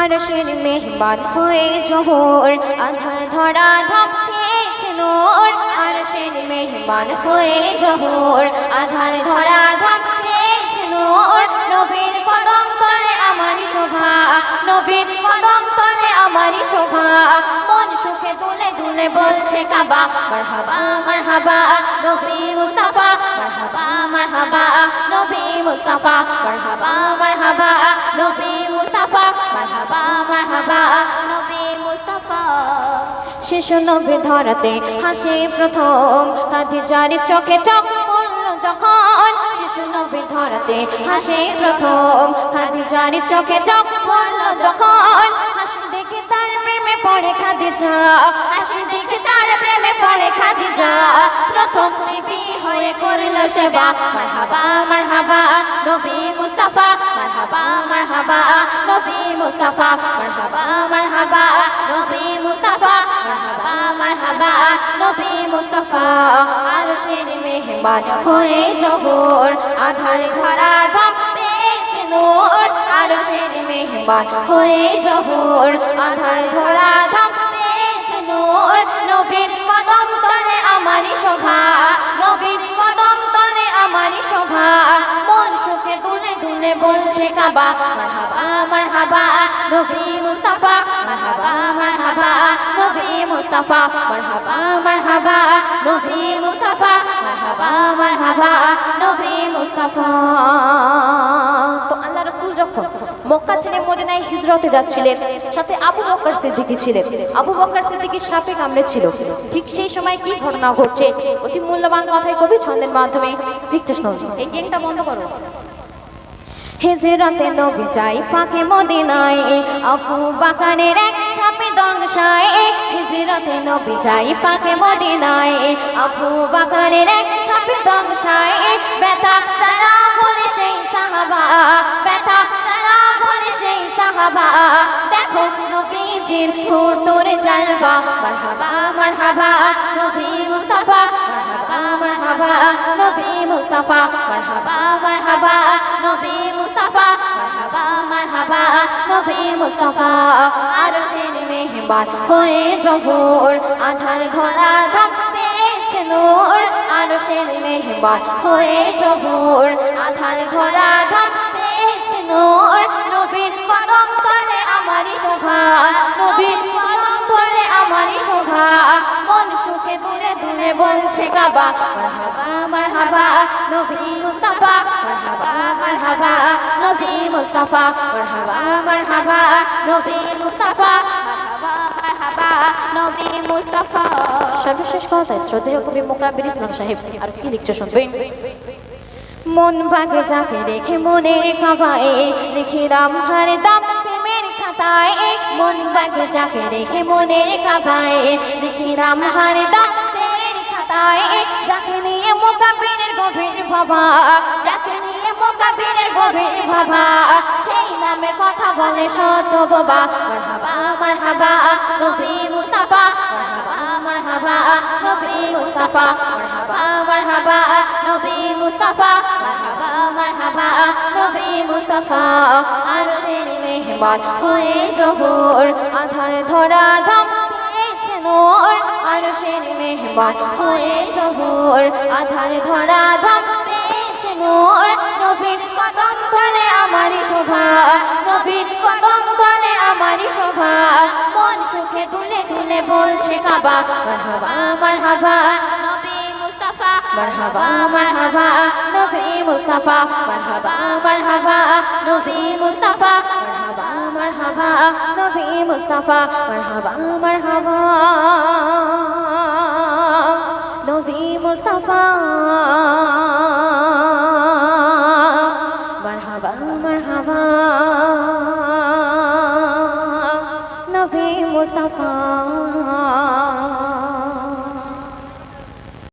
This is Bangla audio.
আরশের মেহমান হয়ে জোহর, আধার ধরা ধাপেছে নোর। আরশের মেহমান হয়ে জোহর, আধার ধরা ধাপেছে নোর। নবীর কদম তলে আমারই শোভা, নবীর কদম তলে আমারই শোভা। মন সুখে তুলে তুলে বলছে কাবা, মারহাবা মারহাবা। নবী মুস্তাফা, মারহাবা মারহাবা। নবী মুস্তাফা, মারহাবা মারহাবা। নবী শিশু নবী ধরাতে হাসে প্রথম। খাদিজার চোখে চোখ পড়ল যখন শিশু নবী ধরাতে হাসে প্রথম। খাদিজার চোখে চোখ পড়ল যখন হাসি দেখে তার প্রেমে পড়ে খাদিজা। হাসি দেখে তার প্রেমে পড়ে খাদিজা। প্রথম বিবি হয়ে করল সেবা। মারহাবা মারহাবা, নবী মুস্তাফা। মারহাবা মারহাবা, নবী মুস্তাফা। মারহাবা মারহাবা, নবী মুস্তাফা। মারহাবা নবী মুস্তাফা। আর শের মেহমান হয়ে জবর আধার ধরা ধাম পেয়েছে নূর। আর শের মেহমান হয়ে আধার ধরা ধাম মন সুখে তুলে তুলে বলছে কাবা, মারহাবা মারহাবা, নবী মুস্তাফা, মারহাবা মারহাবা, নবী মুস্তাফা, মারহাবা মারহাবা, নবী মুস্তাফা, মারহাবা মারহাবা, নবী মুস্তাফা। তো আল্লাহ রাসূল যখন মক্কা ছেড়ে মদিনায় হিজরতে যাচ্ছিলেন। সাথে আবু বকর সিদ্দিকী ছিলেন। আবু বকর সিদ্দিকী সাপে কামড়ে ছিল। ঠিক সেই সময় কি ঘটনা ঘটছে? অতি মূল্যবান কথাই কবি ছন্দের মাধ্যমে লিখছে শুনুন এই গেমটা বন্ধ করো। হিজরতে নবী যাই পাকে মদিনায়, আফু বাকানের এক সাপে দংশায়। হিজরতে নবী যাই পাকে মদিনায়, আফু বাকানের এক সাপে দংশায়। ব্যথা সাহাবা দেখো নবীজির তোরে জালবা। মারহাবা মারহাবা, নবী মুস্তাফা। মারহাবা মারহাবা, নবী মুস্তাফা। মারহাবা মারহাবা, নবী মুস্তাফা। মারহাবা মারহাবা, নবী মুস্তাফা। আর মেহমান হয়ে জবর আধার ধরা ধাম পেয়েছে নূর। আর মেহমান হয়ে জবর আধার ধরা ধাম পেয়েছে নূর। নবীর শোভা নবীর কদম তলে আমারই শোভা মন সুখে তুলে তুলে বলছে কাবা মারহাবা মারহাবা, নবী মুস্তাফা, মারহাবা নবী মুস্তাফা, মারহাবা মারহাবা, নবী মুস্তাফা সর্বশেষ কথা শ্রদ্ধেয় কবি মোকাবির ইসলাম সাহেব, আর কি লিখছে শুনবেন মন বাগে যাকে রেখে মনের কাবায় লিখে দাম হার দাম খাতায় মন বাগে যাকে রেখে মনের কাবায় লিখে রাম হার প্রেমের খাতায়, যাকে নিয়ে মোকাবিরের গভীর ভাবা। যাকে নিয়ে মোকাবিরের গভীর ভাবা। সেই নামে কথা বলে শত বাবা। মারহাবা মারহাবা, নবী মুস্তাফা। মারহাবা নবী মুস্তাফা। মারহাবা মারহাবা, নবী মুস্তাফা। মারহাবা মারহাবা, নবী মুস্তাফা। আর মেহমান হয়ে জহর, আধার ধরা ধাম পেয়েছে নূর। আর শের মেহমান হয়ে জহর, আধার ধরা ধাম পেয়েছে নূর। নবীর কদম তলে আমারই শোভা, নবীর কদম তলে আমারই শোভা। মন সুখে তুলে তুলে বলছে কাবা, মারহাবা মারহাবা। মারহাবা মারহাবা নবী মুস্তাফা মারহাবা মারহাবা নবী মুস্তাফা মারহাবা মারহাবা নবী মুস্তাফা মারহাবা মারহাবা নবী মুস্তাফা মারহাবা মারহাবা নবী মুস্তাফা